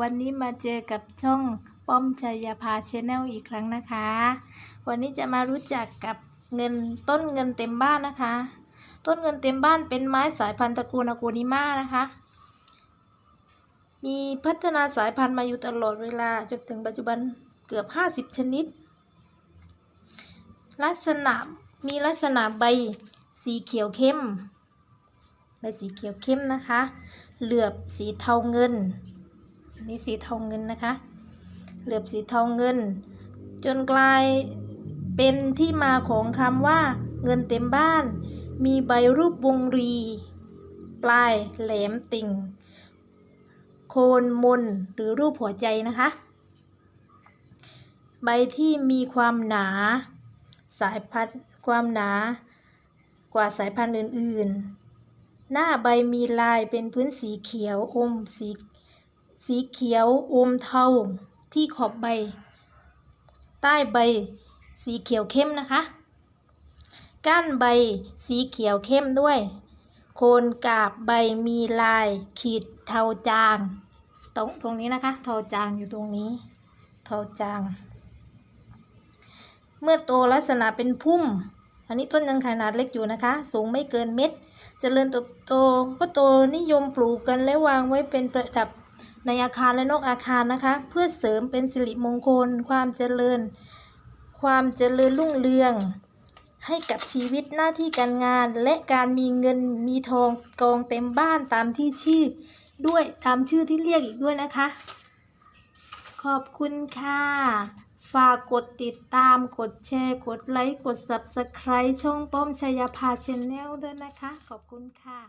วันนี้มาเจอกับช่องป้อมชัยภาชแนลอีกครั้งนะคะ วันนี้จะมารู้จักกับเงินต้นเงินเต็มบ้านนะคะ ต้นเงินเต็มบ้านเป็นไม้สายพันธุ์ตระกูลอากูนิมานะคะ มีพัฒนาสายพันธุ์มาอยู่ตลอดเวลาจนถึงปัจจุบันเกือบ 50 ชนิด ลักษณะมีลักษณะใบสีเขียวเข้มใบสีเขียวเข้มนะคะ เหลือบสีเทาเงิน นนี้สีเทาเงินนะคะ เหลือบสีเทาเงิน จนกลายเป็นที่มาของคำว่า เงินเต็มบ้าน มีใบรูปวงรี ปลายแหลมติ่ง โคนมนหรือรูปหัวใจนะคะ ใบที่มีความหนา สายพันความหนากว่าสายพันธุ์อื่นๆ หน้าใบมีลายเป็นพื้นสีเขียวอมสี สีเขียวอมเทาที่ขอบใบ ใต้ใบสีเขียวเข้มนะคะ ก้านใบสีเขียวเข้มด้วย โคนกาบใบมีลายขีดเทาจาง ตรงตรงนี้นะคะ เทาจางอยู่ตรงนี้ เทาจาง เมื่อโตลักษณะเป็นพุ่ม อันนี้ต้นยังขนาดเล็กอยู่นะคะ สูงไม่เกินเม็ดเจริญเติบโตก็โตนิยมปลูกกันและวางไว้เป็นประดับ ในอาคารและนอกอาคารนะคะ เพื่อเสริมเป็นสิริมงคล ความเจริญ ความเจริญรุ่งเรือง ให้กับชีวิตหน้าที่การงาน และการมีเงินมีทองกองเต็มบ้านตามที่ชื่อด้วยตามชื่อที่เรียกอีกด้วยนะคะ ขอบคุณค่ะ ฝากกดติดตามกดแชร์ กดไลค์ กด Subscribe ช่องป้อมชยาภาชแนลด้วยนะคะ ขอบคุณค่ะ